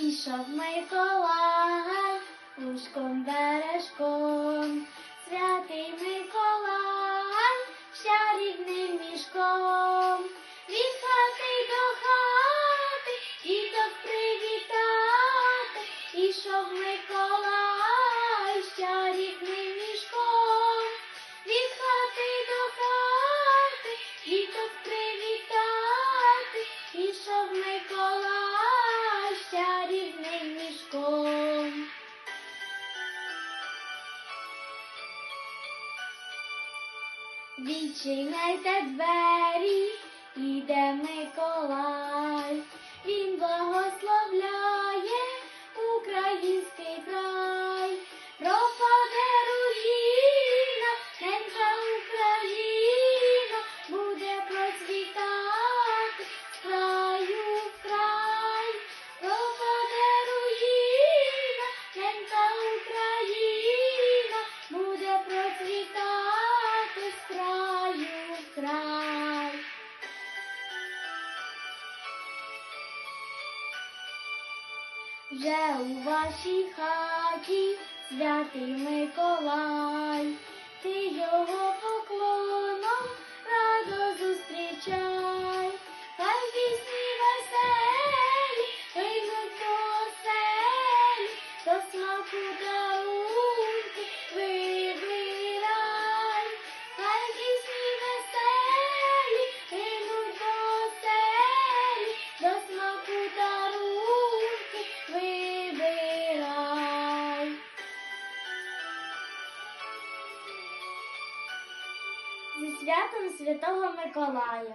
Ішов Миколай лужком бережком, святий Миколай, чарівним мішком, від хати до хати, діток привітати, ішов Миколай, чарівним Миколай, рівним мішком. Відчиняйте двері, іде Миколай, Вже у вашій хаті святий Миколай, ти його поклоном Зі святом Святого Миколая.